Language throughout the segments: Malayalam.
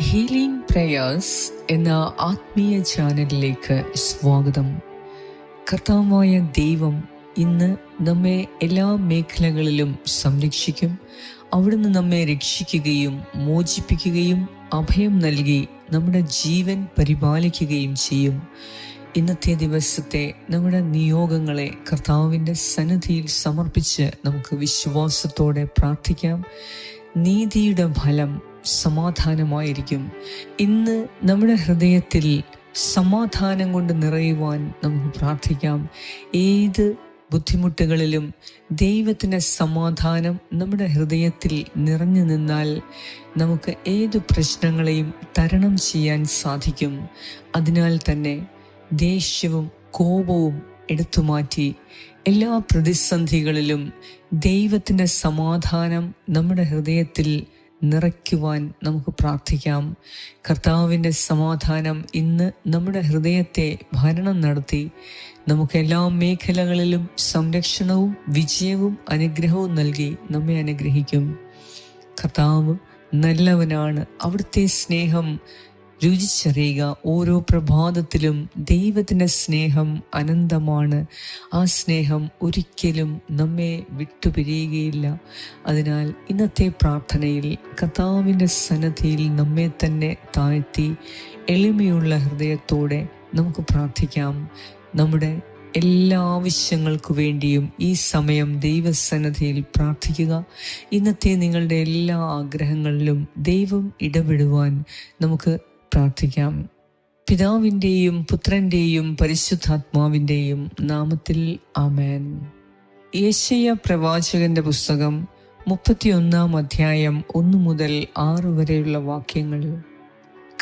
ഹീലിംഗ് പ്രേയേഴ്സ് എന്ന ആത്മീയ ചാനലിലേക്ക് സ്വാഗതം. കർത്താവായ ദൈവം ഇന്ന് നമ്മെ എല്ലാ മേഖലകളിലും സംരക്ഷിക്കും. അവിടുന്ന് നമ്മെ രക്ഷിക്കുകയും മോചിപ്പിക്കുകയും അഭയം നൽകി നമ്മുടെ ജീവൻ പരിപാലിക്കുകയും ചെയ്യും. ഇന്നത്തെ ദിവസത്തെ നമ്മുടെ നിയോഗങ്ങളെ കർത്താവിന്റെ സന്നിധിയിൽ സമർപ്പിച്ച് നമുക്ക് വിശ്വാസത്തോടെ പ്രാർത്ഥിക്കാം. നീതിയുടെ ഫലം സമാധാനമായിരിക്കും. ഇന്ന് നമ്മുടെ ഹൃദയത്തിൽ സമാധാനം കൊണ്ട് നിറയുവാൻ നമുക്ക് പ്രാർത്ഥിക്കാം. ഏത് ബുദ്ധിമുട്ടുകളിലും ദൈവത്തിന്റെ സമാധാനം നമ്മുടെ ഹൃദയത്തിൽ നിറഞ്ഞു നിന്നാൽ നമുക്ക് ഏത് പ്രശ്നങ്ങളെയും തരണം ചെയ്യാൻ സാധിക്കും. അതിനാൽ തന്നെ ദേഷ്യവും കോപവും എടുത്തുമാറ്റി എല്ലാ പ്രതിസന്ധികളിലും ദൈവത്തിന്റെ സമാധാനം നമ്മുടെ ഹൃദയത്തിൽ നിറയ്ക്കുവാൻ നമുക്ക് പ്രാർത്ഥിക്കാം. കർത്താവിന്റെ സമാധാനം ഇന്ന് നമ്മുടെ ഹൃദയത്തെ ഭരണം നടത്തി. നമുക്ക് എല്ലാ മേഖലകളിലും സംരക്ഷണവും വിജയവും അനുഗ്രഹവും നൽകി നമ്മെ അനുഗ്രഹിക്കും. കർത്താവ് നല്ലവനാണ്. അവിടുത്തെ സ്നേഹം രുചിച്ചറിയുക. ഓരോ പ്രഭാതത്തിലും ദൈവത്തിന്റെ സ്നേഹം അനന്തമാണ്. ആ സ്നേഹം ഒരിക്കലും നമ്മെ വിട്ടുപിരിയുകയില്ല. അതിനാൽ ഇന്നത്തെ പ്രാർത്ഥനയിൽ കർത്താവിന്റെ സന്നദ്ധിയിൽ നമ്മെ തന്നെ താഴ്ത്തി എളിമയുള്ള ഹൃദയത്തോടെ നമുക്ക് പ്രാർത്ഥിക്കാം. നമ്മുടെ എല്ലാ ആവശ്യങ്ങൾക്കു വേണ്ടിയും ഈ സമയം ദൈവസന്നദ്ധിയിൽ പ്രാർത്ഥിക്കുക. ഇന്നത്തെ നിങ്ങളുടെ എല്ലാ ആഗ്രഹങ്ങളിലും ദൈവം ഇടപെടുവാൻ നമുക്ക് പ്രാർത്ഥിക്കാം. പിതാവിന്റെയും പുത്രന്റെയും പരിശുദ്ധാത്മാവിന്റെയും നാമത്തിൽ ആമേൻ. യേശയ്യ പ്രവാചകന്റെ പുസ്തകം മുപ്പത്തിയൊന്നാം അധ്യായം ഒന്നു മുതൽ ആറ് വരെയുള്ള വാക്യങ്ങൾ.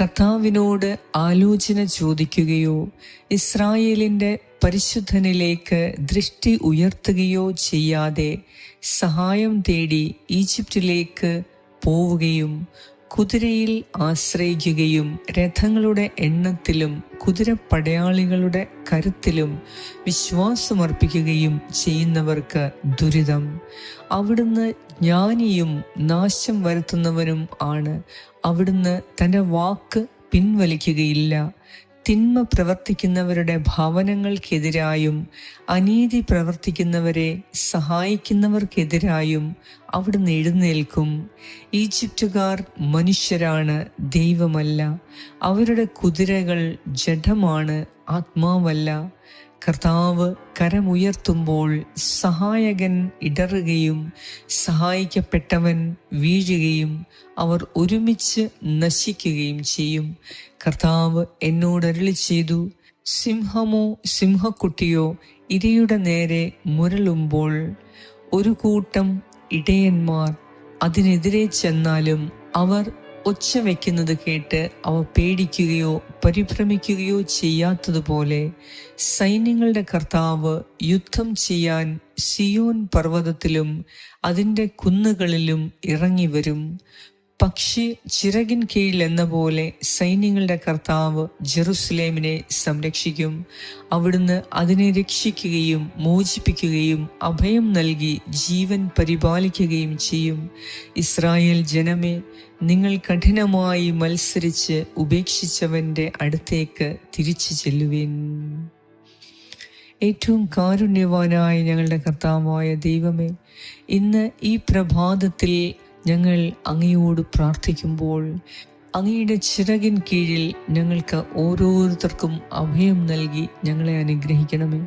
കർത്താവിനോട് ആലോചന ചോദിക്കുകയോ ഇസ്രായേലിന്റെ പരിശുദ്ധനിലേക്ക് ദൃഷ്ടി ഉയർത്തുകയോ ചെയ്യാതെ സഹായം തേടി ഈജിപ്തിലേക്ക് പോവുകയും കുതിരയിൽ ആശ്രയിക്കുകയും രഥങ്ങളുടെ എണ്ണത്തിലും കുതിരപ്പടയാളികളുടെ കരുത്തിലും വിശ്വാസമർപ്പിക്കുകയും ചെയ്യുന്നവർക്ക് ദുരിതം. അവിടുന്ന് ജ്ഞാനിയും നാശം വരുത്തുന്നവനും ആണ്. അവിടുന്ന് തന്റെ വാക്ക് പിൻവലിക്കുകയില്ല. തിന്മ പ്രവർത്തിക്കുന്നവരുടെ ഭാവനങ്ങൾക്കെതിരായും അനീതി പ്രവർത്തിക്കുന്നവരെ സഹായിക്കുന്നവർക്കെതിരായും അവിടുന്ന് എഴുന്നേൽക്കും. ഈജിപ്തുകാർ മനുഷ്യരാണ് ദൈവമല്ല. അവരുടെ കുതിരകൾ ജഡമാണ് ആത്മാവല്ല. കർത്താവ് കരമുയർത്തുമ്പോൾ സഹായകൻ ഇടറുകയും സഹായിക്കപ്പെട്ടവൻ വീഴുകയും അവർ ഒരുമിച്ച് നശിക്കുകയും ചെയ്യും. കർത്താവ് എന്നോട് അരുളി ചെയ്തു സിംഹമോ സിംഹക്കുട്ടിയോ ഇരയുടെ നേരെ മുരളുമ്പോൾ ഒരു കൂട്ടം ഇടയന്മാർ അതിനെതിരെ ചെന്നാലും അവർ ഒച്ച വയ്ക്കുന്നത് കേട്ട് അവ പേടിക്കുകയോ പരിഭ്രമിക്കുകയോ ചെയ്യാത്തതുപോലെ സൈന്യങ്ങളുടെ കർത്താവ് യുദ്ധം ചെയ്യാൻ സിയോൻ പർവതത്തിലും അതിന്റെ കുന്നുകളിലും ഇറങ്ങി വരും പക്ഷി ചിറകിൻ കീഴിൽ എന്ന പോലെ സൈന്യങ്ങളുടെ കർത്താവ് ജെറുസലേമിനെ സംരക്ഷിക്കും. അവിടുന്ന് അതിനെ രക്ഷിക്കുകയും മോചിപ്പിക്കുകയും അഭയം നൽകി ജീവൻ പരിപാലിക്കുകയും ചെയ്യും. ഇസ്രായേൽ ജനമേ നിങ്ങൾ കഠിനമായി മത്സരിച്ച് ഉപേക്ഷിച്ചവന്റെ അടുത്തേക്ക് തിരിച്ചു ചെല്ലുവിൻ. ഏറ്റവും കാരുണ്യവാനായ ഞങ്ങളുടെ കർത്താവായ ദൈവമേ ഇന്ന് ഈ പ്രഭാതത്തിൽ ഞങ്ങൾ അങ്ങയോട് പ്രാർത്ഥിക്കുമ്പോൾ അങ്ങയുടെ ചിറകിൻ കീഴിൽ ഞങ്ങൾക്ക് ഓരോരുത്തർക്കും അഭയം നൽകി ഞങ്ങളെ അനുഗ്രഹിക്കണമേ.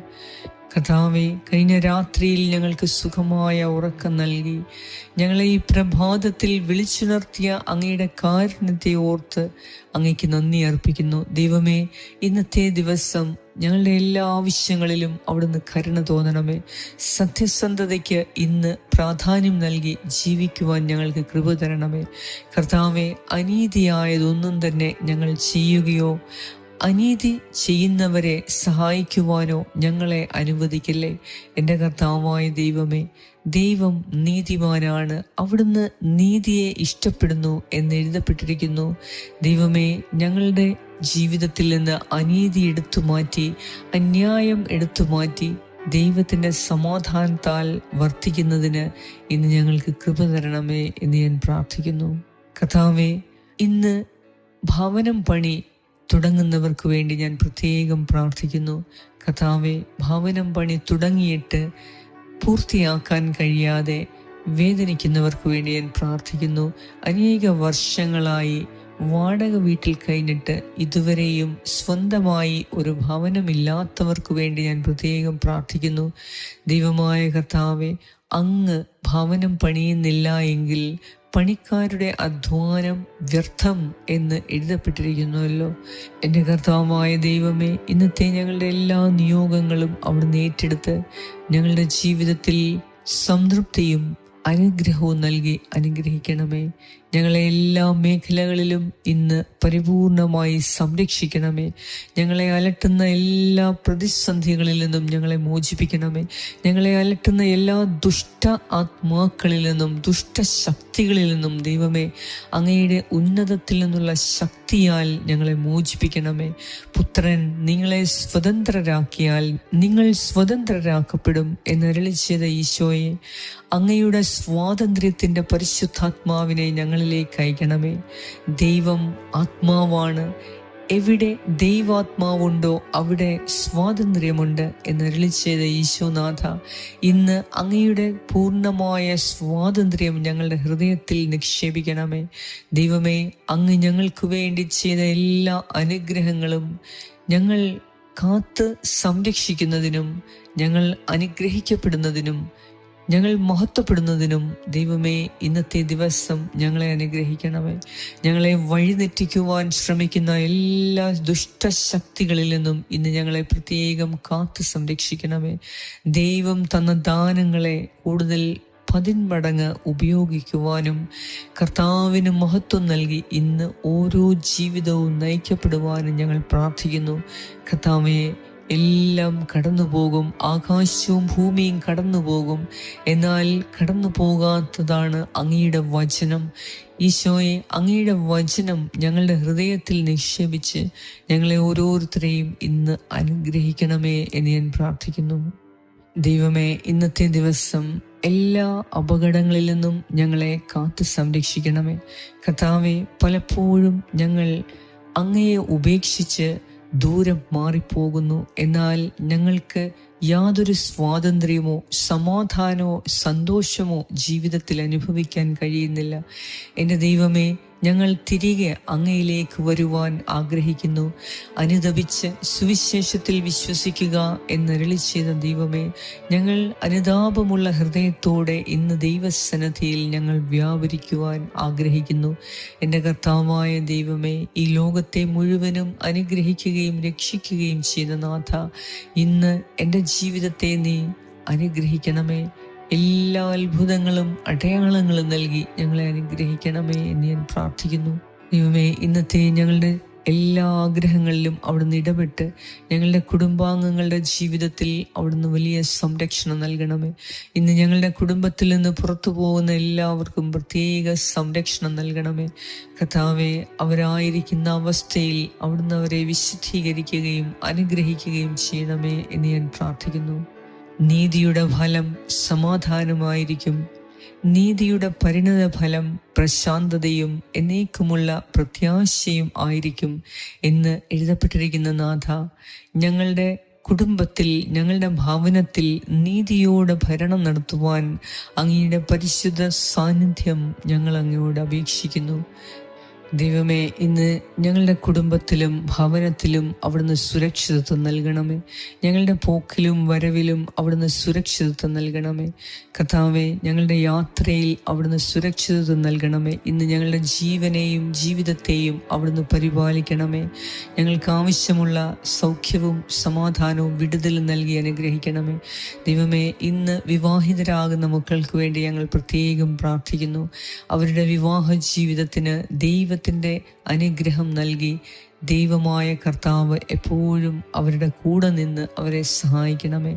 കഥാവെ കഴിഞ്ഞ രാത്രിയിൽ ഞങ്ങൾക്ക് സുഖമായ ഉറക്കം നൽകി. ഞങ്ങളെ ഈ പ്രഭാതത്തിൽ വിളിച്ചുണർത്തിയ അങ്ങയുടെ കാരുണ്യത്തെ ഓർത്ത് അങ്ങയ്ക്ക് നന്ദി അർപ്പിക്കുന്നു. ദൈവമേ ഇന്നത്തെ ദിവസം ഞങ്ങളുടെ എല്ലാ ആവശ്യങ്ങളിലും അവിടുന്ന് കരുണ തോന്നണമേ. സത്യസന്ധതയ്ക്ക് ഇന്ന് പ്രാധാന്യം നൽകി ജീവിക്കുവാൻ ഞങ്ങൾക്ക് കൃപ തരണമേ. കർത്താവെ അനീതിയായതൊന്നും തന്നെ ഞങ്ങൾ ചെയ്യുകയോ അനീതി ചെയ്യുന്നവരെ സഹായിക്കുവാനോ ഞങ്ങളെ അനുവദിക്കില്ലേ? എന്റെ കർത്താവായ ദൈവമേ ദൈവം നീതിമാനാണ്. അവിടുന്ന് നീതിയെ ഇഷ്ടപ്പെടുന്നു എന്ന് എഴുതപ്പെട്ടിരിക്കുന്നു. ദൈവമേ ഞങ്ങളുടെ ജീവിതത്തിൽ നിന്ന് അനീതി എടുത്തു മാറ്റി അന്യായം എടുത്തു മാറ്റി ദൈവത്തിന്റെ സമാധാനത്താൽ വർത്തിക്കുന്നതിന് ഇന്ന് ഞങ്ങൾക്ക് കൃപ തരണമേ എന്ന് ഞാൻ പ്രാർത്ഥിക്കുന്നു. കഥാവേ ഇന്ന് ഭവനം പണി തുടങ്ങുന്നവർക്ക് വേണ്ടി ഞാൻ പ്രത്യേകം പ്രാർത്ഥിക്കുന്നു. കഥാവെ ഭവനം പണി തുടങ്ങിയിട്ട് പൂർത്തിയാക്കാൻ കഴിയാതെ വേദനിക്കുന്നവർക്ക് വേണ്ടി ഞാൻ പ്രാർത്ഥിക്കുന്നു. അനേക വർഷങ്ങളായി വാടക വീട്ടിൽ കഴിഞ്ഞിട്ട് ഇതുവരെയും സ്വന്തമായി ഒരു ഭവനമില്ലാത്തവർക്ക് വേണ്ടി ഞാൻ പ്രത്യേകം പ്രാർത്ഥിക്കുന്നു. ദൈവമായ കർത്താവെ അങ്ങ് ഭവനം പണിയുന്നില്ല എങ്കിൽ പണിക്കാരുടെ അധ്വാനം വ്യർത്ഥം എന്ന് എഴുതപ്പെട്ടിരിക്കുന്നുവല്ലോ. എന്റെ കർത്താവായ ദൈവമേ ഇന്നത്തെ ഞങ്ങളുടെ എല്ലാ നിയോഗങ്ങളും അവിടുന്ന് ഏറ്റെടുത്ത് ഞങ്ങളുടെ ജീവിതത്തിൽ സംതൃപ്തിയും അനുഗ്രഹവും നൽകി അനുഗ്രഹിക്കണമേ. ഞങ്ങളെ എല്ലാ മേഖലകളിലും ഇന്ന് പരിപൂർണമായി സംരക്ഷിക്കണമേ. ഞങ്ങളെ അലട്ടുന്ന എല്ലാ പ്രതിസന്ധികളിൽ നിന്നും ഞങ്ങളെ മോചിപ്പിക്കണമേ. ഞങ്ങളെ അലട്ടുന്ന എല്ലാ ദുഷ്ട ആത്മാക്കളിൽ നിന്നും ദുഷ്ടശക്തികളിൽ നിന്നും ദൈവമേ അങ്ങയുടെ ഉന്നതത്തിൽ നിന്നുള്ള ശക്തിയാൽ ഞങ്ങളെ മോചിപ്പിക്കണമേ. പുത്രൻ നിങ്ങളെ സ്വതന്ത്രരാക്കിയാൽ നിങ്ങൾ സ്വതന്ത്രരാക്കപ്പെടും എന്നരളി ചെയ്ത ഈശോയെ. അങ്ങയുടെ സ്വാതന്ത്ര്യത്തിന്റെ പരിശുദ്ധാത്മാവിനെ ഞങ്ങളിലേക്ക് അയക്കണമേ. ദൈവം ആത്മാവാണ്. എവിടെ ദൈവാത്മാവുണ്ടോ അവിടെ സ്വാതന്ത്ര്യമുണ്ട് എന്ന് ചെയ്ത ഈശോനാഥ ഇന്ന് അങ്ങയുടെ പൂർണമായ സ്വാതന്ത്ര്യം ഞങ്ങളുടെ ഹൃദയത്തിൽ നിക്ഷേപിക്കണമേ. ദൈവമേ അങ്ങ് ഞങ്ങൾക്ക് വേണ്ടി ചെയ്ത എല്ലാ അനുഗ്രഹങ്ങളും ഞങ്ങൾ കാത്ത് സംരക്ഷിക്കുന്നതിനും ഞങ്ങൾ അനുഗ്രഹിക്കപ്പെടുന്നതിനും ഞങ്ങൾ മഹത്വപ്പെടുന്നതിനും ദൈവമേ ഇന്നത്തെ ദിവസം ഞങ്ങളെ അനുഗ്രഹിക്കണമേ. ഞങ്ങളെ വഴിതെറ്റിക്കുവാൻ ശ്രമിക്കുന്ന എല്ലാ ദുഷ്ടശക്തികളിൽ നിന്നും ഇന്ന് ഞങ്ങളെ പ്രത്യേകം കാത്തു സംരക്ഷിക്കണമേ. ദൈവം തന്ന ദാനങ്ങളെ കൂടുതൽ പതിന്മടങ്ങ് ഉപയോഗിക്കുവാനും കർത്താവിന് മഹത്വം നൽകി ഇന്ന് ഓരോ ജീവിതവും നയിക്കപ്പെടുവാനും ഞങ്ങൾ പ്രാർത്ഥിക്കുന്നു. കർത്താവെ എല്ലാം കടന്നു പോകും ആകാശവും ഭൂമിയും കടന്നു പോകും എന്നാൽ കടന്നു പോകാത്തതാണ് അങ്ങയുടെ വചനം. ഈശോയെ അങ്ങയുടെ വചനം ഞങ്ങളുടെ ഹൃദയത്തിൽ നിക്ഷേപിച്ച് ഞങ്ങളെ ഓരോരുത്തരെയും ഇന്ന് അനുഗ്രഹിക്കണമേ എന്ന് ഞാൻ പ്രാർത്ഥിക്കുന്നു. ദൈവമേ ഇന്നത്തെ ദിവസം എല്ലാ അപകടങ്ങളിൽ നിന്നും ഞങ്ങളെ കാത്തു സംരക്ഷിക്കണമേ. കർത്താവെ പലപ്പോഴും ഞങ്ങൾ അങ്ങയെ ഉപേക്ഷിച്ച് ദൂരം മാറിപ്പോകുന്നു. എന്നാൽ ഞങ്ങൾക്ക് യാതൊരു സ്വാതന്ത്ര്യമോ സമാധാനമോ സന്തോഷമോ ജീവിതത്തിൽ അനുഭവിക്കാൻ കഴിയുന്നില്ല. എന്റെ ദൈവമേ ഞങ്ങൾ തിരികെ അങ്ങയിലേക്ക് വരുവാൻ ആഗ്രഹിക്കുന്നു. അനുദപിച്ച് സുവിശേഷത്തിൽ വിശ്വസിക്കുക എന്നരളി ചെയ്ത ദൈവമേ ഞങ്ങൾ അനുതാപമുള്ള ഹൃദയത്തോടെ ഇന്ന് ദൈവസന്നദ്ധിയിൽ ഞങ്ങൾ വ്യാപരിക്കുവാൻ ആഗ്രഹിക്കുന്നു. എന്റെ കർത്താവായ ദൈവമേ ഈ ലോകത്തെ മുഴുവനും അനുഗ്രഹിക്കുകയും രക്ഷിക്കുകയും ചെയ്ത നാഥ ഇന്ന് എന്റെ ജീവിതത്തെ നീ അനുഗ്രഹിക്കണമേ. എല്ലാ അത്ഭുതങ്ങളും അടയാളങ്ങളും നൽകി ഞങ്ങളെ അനുഗ്രഹിക്കണമേ എന്ന് ഞാൻ പ്രാർത്ഥിക്കുന്നു. ദൈവമേ ഇന്നത്തെ ഞങ്ങളുടെ എല്ലാ ആഗ്രഹങ്ങളിലും അവിടുന്ന് ഇടപെട്ട് ഞങ്ങളുടെ കുടുംബാംഗങ്ങളുടെ ജീവിതത്തിൽ അവിടുന്ന് വലിയ സംരക്ഷണം നൽകണമേ. ഇന്ന് ഞങ്ങളുടെ കുടുംബത്തിൽ നിന്ന് പുറത്തു പോകുന്ന എല്ലാവർക്കും പ്രത്യേക സംരക്ഷണം നൽകണമേ. കഥാവെ അവരായിരിക്കുന്ന അവസ്ഥയിൽ അവിടുന്ന് അവരെ വിശുദ്ധീകരിക്കുകയും അനുഗ്രഹിക്കുകയും ചെയ്യണമേ എന്ന് ഞാൻ പ്രാർത്ഥിക്കുന്നു. നീതിയുടെ ഫലം സമാധാനമായിരിക്കും. നീതിയുടെ പരിണത ഫലം പ്രശാന്തതയും എന്നേക്കുമുള്ള പ്രത്യാശയും ആയിരിക്കും എന്ന് എഴുതപ്പെട്ടിരിക്കുന്ന നാഥ. ഞങ്ങളുടെ കുടുംബത്തിൽ ഞങ്ങളുടെ ഭാവനത്തിൽ നീതിയോടെ ഭരണം നടത്തുവാൻ അങ്ങയുടെ പരിശുദ്ധ സാന്നിധ്യം ഞങ്ങൾ അങ്ങയോട് അപേക്ഷിക്കുന്നു. ദൈവമേ ഇന്ന് ഞങ്ങളുടെ കുടുംബത്തിലും ഭവനത്തിലും അവിടുന്ന് സുരക്ഷിതത്വം നൽകണമേ. ഞങ്ങളുടെ പോക്കിലും വരവിലും അവിടുന്ന് സുരക്ഷിതത്വം നൽകണമേ. കഥാവേ ഞങ്ങളുടെ യാത്രയിൽ അവിടുന്ന് സുരക്ഷിതത്വം നൽകണമേ. ഇന്ന് ഞങ്ങളുടെ ജീവനെയും ജീവിതത്തെയും അവിടുന്ന് പരിപാലിക്കണമേ. ഞങ്ങൾക്ക് ആവശ്യമുള്ള സൗഖ്യവും സമാധാനവും വിടുതലും നൽകി അനുഗ്രഹിക്കണമേ. ദൈവമേ ഇന്ന് വിവാഹിതരാകുന്ന മക്കൾക്ക് വേണ്ടി ഞങ്ങൾ പ്രത്യേകം പ്രാർത്ഥിക്കുന്നു. അവരുടെ വിവാഹ ജീവിതത്തിന് ദൈവ ദൈവത്തിന്റെ അനുഗ്രഹം നൽകി ദൈവമായ കർത്താവ് എപ്പോഴും അവരുടെ കൂടെ നിന്ന് അവരെ സഹായിക്കണമേ.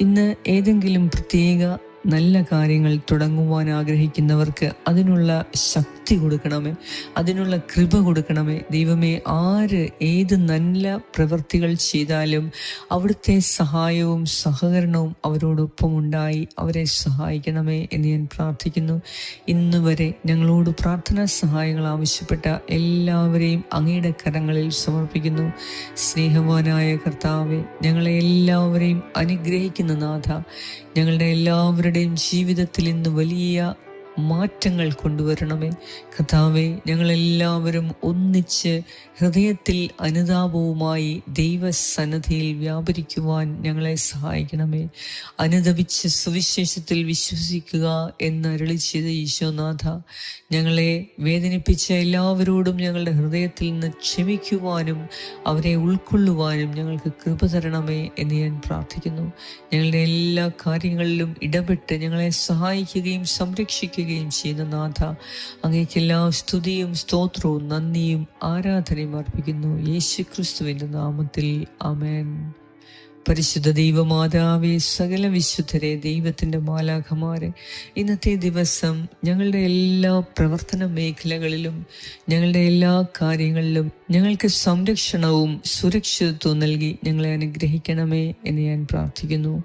ഇന്ന് ഏതെങ്കിലും പ്രത്യേക നല്ല കാര്യങ്ങൾ തുടങ്ങുവാൻ ആഗ്രഹിക്കുന്നവർക്ക് അതിനുള്ള ശക്തി ശക്തി കൊടുക്കണമേ. അതിനുള്ള കൃപ കൊടുക്കണമേ. ദൈവമേ ആര് ഏത് നല്ല പ്രവൃത്തികൾ ചെയ്താലും അവിടുത്തെ സഹായവും സഹകരണവും അവരോടൊപ്പം ഉണ്ടായി അവരെ സഹായിക്കണമേ എന്ന് ഞാൻ പ്രാർത്ഥിക്കുന്നു. ഇന്ന് വരെ ഞങ്ങളോട് പ്രാർത്ഥനാ സഹായങ്ങൾ ആവശ്യപ്പെട്ട എല്ലാവരെയും അങ്ങയുടെ കരങ്ങളിൽ സമർപ്പിക്കുന്നു. സ്നേഹവാനായ കർത്താവെ ഞങ്ങളെ എല്ലാവരെയും അനുഗ്രഹിക്കുന്ന നാഥ ഞങ്ങളുടെ എല്ലാവരുടെയും ജീവിതത്തിൽ ഇന്ന് വലിയ മാറ്റങ്ങൾ കൊണ്ടുവരണമേ. കഥാവെ ഞങ്ങളെല്ലാവരും ഒന്നിച്ച് ഹൃദയത്തിൽ അനുതാപവുമായി ദൈവസന്നദ്ധിയിൽ വ്യാപരിക്കുവാൻ ഞങ്ങളെ സഹായിക്കണമേ. അനുദപിച്ച് സുവിശേഷത്തിൽ വിശ്വസിക്കുക എന്ന് അരളി ചെയ്ത ഈശോനാഥ ഞങ്ങളെ വേദനിപ്പിച്ച എല്ലാവരോടും ഞങ്ങളുടെ ഹൃദയത്തിൽ നിന്ന് ക്ഷമിക്കുവാനും അവരെ ഉൾക്കൊള്ളുവാനും ഞങ്ങൾക്ക് കൃപ തരണമേ എന്ന് ഞാൻ പ്രാർത്ഥിക്കുന്നു. ഞങ്ങളുടെ എല്ലാ കാര്യങ്ങളിലും ഇടപെട്ട് ഞങ്ങളെ സഹായിക്കുകയും സംരക്ഷിക്കുകയും ചെയ്യുന്ന നാഥ അങ്ങേക്കെല്ലാ സ്തുതിയും സ്തോത്രവും നന്ദിയും ആരാധനയും അർപ്പിക്കുന്നു യേശു ക്രിസ്തുവിന്റെ നാമത്തിൽ. അമേൻ പരിശുദ്ധ ദൈവമാതാവേ സകല വിശുദ്ധരെ ദൈവത്തിന്റെ മാലാഖമാരെ ഇന്നത്തെ ദിവസം ഞങ്ങളുടെ എല്ലാ പ്രവർത്തന മേഖലകളിലും ഞങ്ങളുടെ എല്ലാ കാര്യങ്ങളിലും ഞങ്ങൾക്ക് സംരക്ഷണവും സുരക്ഷിതത്വവും നൽകി ഞങ്ങളെ അനുഗ്രഹിക്കണമേ എന്ന് ഞാൻ പ്രാർത്ഥിക്കുന്നു.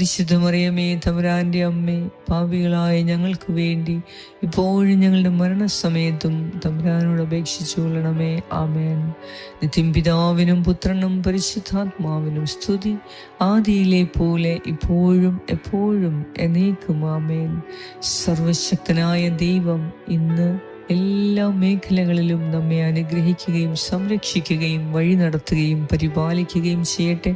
പരിശുദ്ധ മറിയമേ തമരാന്റെ അമ്മേ പാപികളായ ഞങ്ങൾക്ക് വേണ്ടി ഇപ്പോഴും ഞങ്ങളുടെ മരണസമയത്തും തമരാനോട് അപേക്ഷിച്ചു കൊള്ളണമേ. ആമേൻ. നിത്യം പിതാവിനും പുത്രനും പരിശുദ്ധാത്മാവിനും സ്തുതി. ആദിയിലെ പോലെ ഇപ്പോഴും എപ്പോഴും എന്നേക്കും. ആമേൻ. സർവശക്തനായ ദൈവം ഇന്ന് എല്ലാ മേഖലകളിലും നമ്മെ അനുഗ്രഹിക്കുകയും സംരക്ഷിക്കുകയും വഴി നടത്തുകയും പരിപാലിക്കുകയും ചെയ്യട്ടെ.